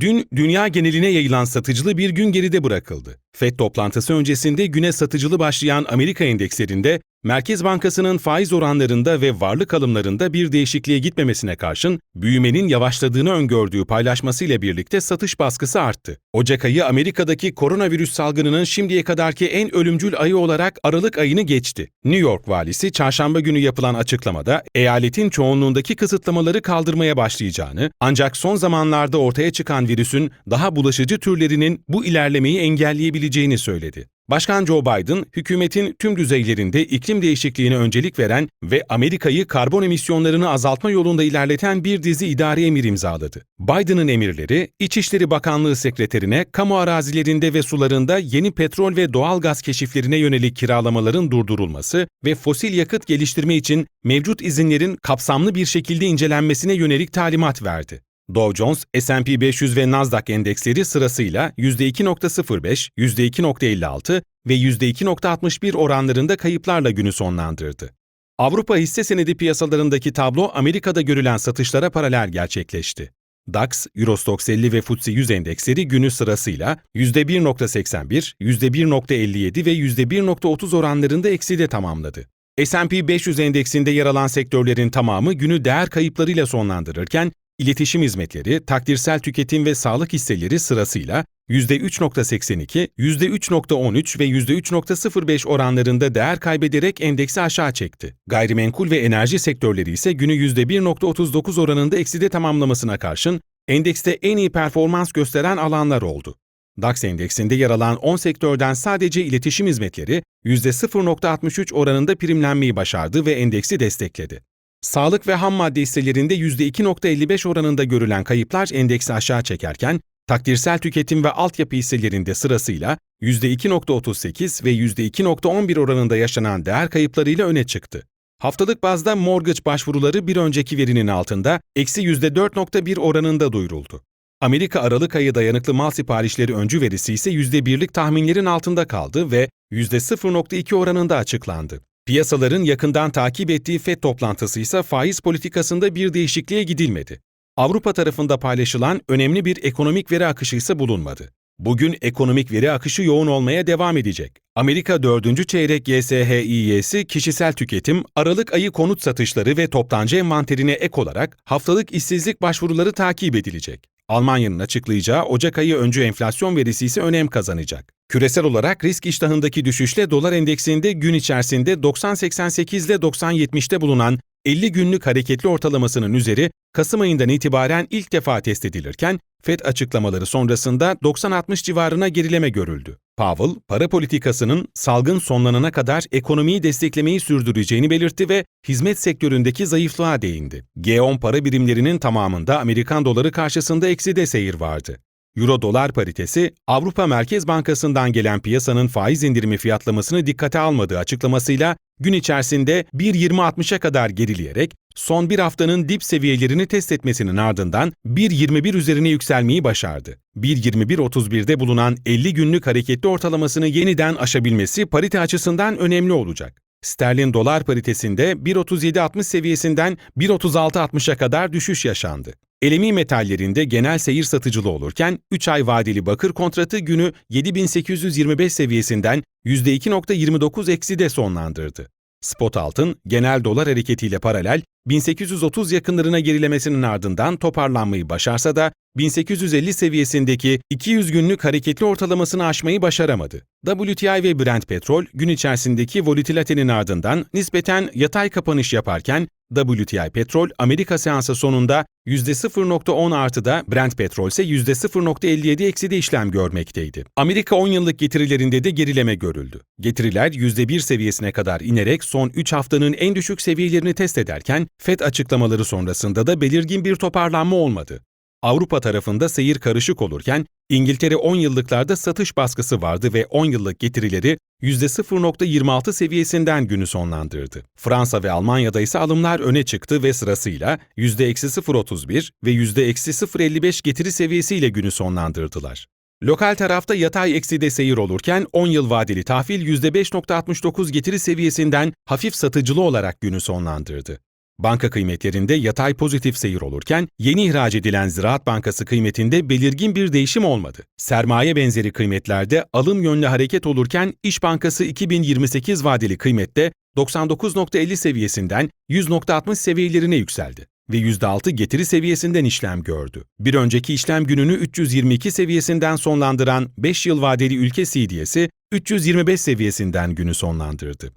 Dün dünya geneline yayılan satıcılı bir gün geride bırakıldı. FED toplantısı öncesinde güne satıcılı başlayan Amerika endekslerinde Merkez Bankası'nın faiz oranlarında ve varlık alımlarında bir değişikliğe gitmemesine karşın büyümenin yavaşladığını öngördüğü paylaşmasıyla birlikte satış baskısı arttı. Ocak ayı Amerika'daki koronavirüs salgınının şimdiye kadarki en ölümcül ayı olarak Aralık ayını geçti. New York valisi çarşamba günü yapılan açıklamada eyaletin çoğunluğundaki kısıtlamaları kaldırmaya başlayacağını ancak son zamanlarda ortaya çıkan virüsün daha bulaşıcı türlerinin bu ilerlemeyi engelleyebileceğini söyledi. Başkan Joe Biden, hükümetin tüm düzeylerinde iklim değişikliğine öncelik veren ve Amerika'yı karbon emisyonlarını azaltma yolunda ilerleten bir dizi idari emir imzaladı. Biden'ın emirleri, İçişleri Bakanlığı sekreterine kamu arazilerinde ve sularında yeni petrol ve doğal gaz keşiflerine yönelik kiralamaların durdurulması ve fosil yakıt geliştirme için mevcut izinlerin kapsamlı bir şekilde incelenmesine yönelik talimat verdi. Dow Jones, S&P 500 ve Nasdaq endeksleri sırasıyla %2.05, %2.56 ve %2.61 oranlarında kayıplarla günü sonlandırdı. Avrupa hisse senedi piyasalarındaki tablo Amerika'da görülen satışlara paralel gerçekleşti. DAX, Eurostoxx 50 ve FTSE 100 endeksleri günü sırasıyla %1.81, %1.57 ve %1.30 oranlarında ekside tamamladı. S&P 500 endeksinde yer alan sektörlerin tamamı günü değer kayıplarıyla sonlandırırken, İletişim hizmetleri, takdirsel tüketim ve sağlık hisseleri sırasıyla %3.82, %3.13 ve %3.05 oranlarında değer kaybederek endeksi aşağı çekti. Gayrimenkul ve enerji sektörleri ise günü %1.39 oranında ekside tamamlamasına karşın endekste en iyi performans gösteren alanlar oldu. DAX endeksinde yer alan 10 sektörden sadece iletişim hizmetleri %0.63 oranında primlenmeyi başardı ve endeksi destekledi. Sağlık ve ham madde hisselerinde %2.55 oranında görülen kayıplar endeksi aşağı çekerken, takdirsel tüketim ve altyapı hisselerinde sırasıyla %2.38 ve %2.11 oranında yaşanan değer kayıplarıyla öne çıktı. Haftalık bazda mortgage başvuruları bir önceki verinin altında, eksi %4.1 oranında duyuruldu. Amerika Aralık ayı dayanıklı mal siparişleri öncü verisi ise %1'lik tahminlerin altında kaldı ve %0.2 oranında açıklandı. Piyasaların yakından takip ettiği FED toplantısı ise faiz politikasında bir değişikliğe gidilmedi. Avrupa tarafında paylaşılan önemli bir ekonomik veri akışı ise bulunmadı. Bugün ekonomik veri akışı yoğun olmaya devam edecek. Amerika 4. çeyrek GSHİ'si kişisel tüketim, Aralık ayı konut satışları ve toptancı envanterine ek olarak haftalık işsizlik başvuruları takip edilecek. Almanya'nın açıklayacağı Ocak ayı öncü enflasyon verisi ise önem kazanacak. Küresel olarak risk iştahındaki düşüşle dolar endeksinde gün içerisinde 90.88 ile 90.70'te bulunan 50 günlük hareketli ortalamasının üzeri Kasım ayından itibaren ilk defa test edilirken FED açıklamaları sonrasında 90-60 civarına gerileme görüldü. Powell, para politikasının salgın sonlanana kadar ekonomiyi desteklemeyi sürdüreceğini belirtti ve hizmet sektöründeki zayıflığa değindi. G10 para birimlerinin tamamında Amerikan doları karşısında ekside seyir vardı. Euro-dolar paritesi, Avrupa Merkez Bankası'ndan gelen piyasanın faiz indirimi fiyatlamasını dikkate almadığı açıklamasıyla gün içerisinde 1.20.60'a kadar gerileyerek son bir haftanın dip seviyelerini test etmesinin ardından 1.21 üzerine yükselmeyi başardı. 1.21.31'de bulunan 50 günlük hareketli ortalamasını yeniden aşabilmesi parite açısından önemli olacak. Sterlin dolar paritesinde 1.37.60 seviyesinden 1.36.60'a kadar düşüş yaşandı. Elemi metallerinde genel seyir satıcılı olurken 3 ay vadeli bakır kontratı günü 7825 seviyesinden %2.29 ekside sonlandırdı. Spot altın genel dolar hareketiyle paralel 1830 yakınlarına gerilemesinin ardından toparlanmayı başarsa da 1850 seviyesindeki 200 günlük hareketli ortalamasını aşmayı başaramadı. WTI ve Brent petrol gün içerisindeki volatilitenin ardından nispeten yatay kapanış yaparken WTI petrol Amerika seansı sonunda %0.10 artıda, Brent petrol ise %0.57 ekside işlem görmekteydi. Amerika 10 yıllık getirilerinde de gerileme görüldü. Getiriler %1 seviyesine kadar inerek son 3 haftanın en düşük seviyelerini test ederken FED açıklamaları sonrasında da belirgin bir toparlanma olmadı. Avrupa tarafında seyir karışık olurken İngiltere 10 yıllıklarda satış baskısı vardı ve 10 yıllık getirileri %0.26 seviyesinden günü sonlandırdı. Fransa ve Almanya'da ise alımlar öne çıktı ve sırasıyla %0.31 ve %0.55 getiri seviyesiyle günü sonlandırdılar. Lokal tarafta yatay ekside seyir olurken 10 yıl vadeli tahvil %5.69 getiri seviyesinden hafif satıcılı olarak günü sonlandırdı. Banka kıymetlerinde yatay pozitif seyir olurken yeni ihraç edilen Ziraat Bankası kıymetinde belirgin bir değişim olmadı. Sermaye benzeri kıymetlerde alım yönlü hareket olurken İş Bankası 2028 vadeli kıymette 99.50 seviyesinden 100.60 seviyelerine yükseldi ve %6 getiri seviyesinden işlem gördü. Bir önceki işlem gününü 322 seviyesinden sonlandıran 5 yıl vadeli ülke CDS'i 325 seviyesinden günü sonlandırdı.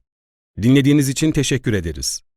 Dinlediğiniz için teşekkür ederiz.